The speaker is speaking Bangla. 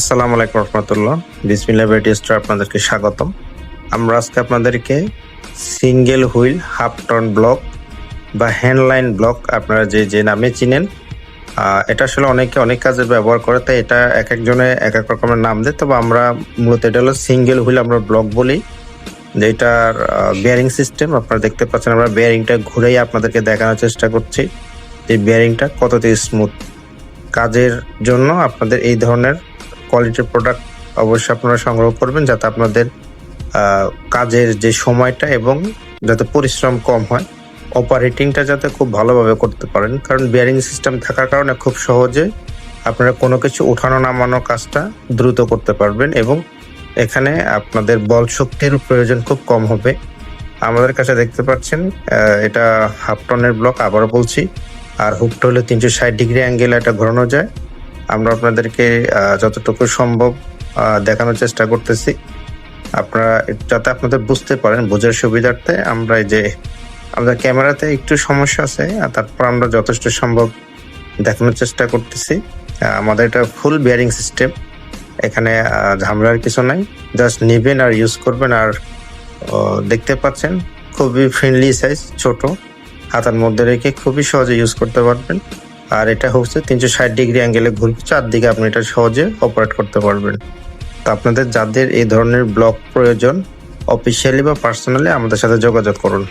আসসালামু আলাইকুম রহমতুল্লাহ। বিসমিল্লা বেটি স্টোর আপনাদেরকে স্বাগতম। আমরা আজকে আপনাদেরকে single wheel half ton block বা হ্যান্ডলাইন ব্লক আপনারা যে যে নামে চিনেন এটা আসলে অনেকে অনেক কাজে ব্যবহার করে, তাই এটা এক একজনে এক এক রকমের নাম দেয়। তবে আমরা মূলত এটা হলো সিঙ্গেল হুইল আমরা ব্লক বলি। যেটার বেয়ারিং সিস্টেম আপনারা দেখতে পাচ্ছেন, আমরা বেয়ারিংটা ঘুরেই আপনাদেরকে দেখানোর চেষ্টা করছি যে বেয়ারিংটা কতটা স্মুথ কাজের জন্য আপনাদের এই ধরনের কোয়ালিটির প্রোডাক্ট অবশ্যই আপনারা সংগ্রহ করবেন যাতে আপনাদের কাজের যে সময়টা এবং যাতে পরিশ্রম কম হয় অপারেটিংটা যাতে খুব ভালোভাবে করতে পারেন। কারণ বিয়ারিং সিস্টেম থাকার কারণে খুব সহজে আপনারা কোনো কিছু ওঠানো নামানো কাজটা দ্রুত করতে পারবেন এবং এখানে আপনাদের বল শক্তির প্রয়োজন খুব কম হবে। আমাদের কাছে দেখতে পাচ্ছেন এটা হাফ টনের ব্লক আবারও বলছি, আর হুকটা হলে তিনশো ষাট ডিগ্রি অ্যাঙ্গেল এটা ঘোরানো যায়। আমরা আপনাদেরকে যতটুকু সম্ভব দেখানোর চেষ্টা করতেছি। আপনারা যাতে আপনাদের বুঝতে পারেন, বোঝার সুবিধার্থে আমরা এই যে আমাদের ক্যামেরাতে একটু সমস্যা আছে, আর তারপর আমরা যথেষ্ট সম্ভব দেখানোর চেষ্টা করতেছি। আমাদের এটা ফুল বিয়ারিং সিস্টেম এখানে ঝামেলার কিছু নাই। জাস্ট নেবেন আর ইউজ করবেন, আর দেখতে পাচ্ছেন, খুবই ফ্রেন্ডলি সাইজ ছোট। হাতার মধ্যে রেখে খুবই সহজে ইউজ করতে পারবেন। আর এটা হচ্ছে তিনশো ষাট ডিগ্রি অ্যাঙ্গেলে ঘুরবে। চারদিকে আপনি এটা সহজে অপারেট করতে পারবেন। তো আপনাদের যাদের এই ধরনের ব্লক প্রয়োজন অফিসিয়ালি বা পার্সোনালি আমাদের সাথে যোগাযোগ করুন।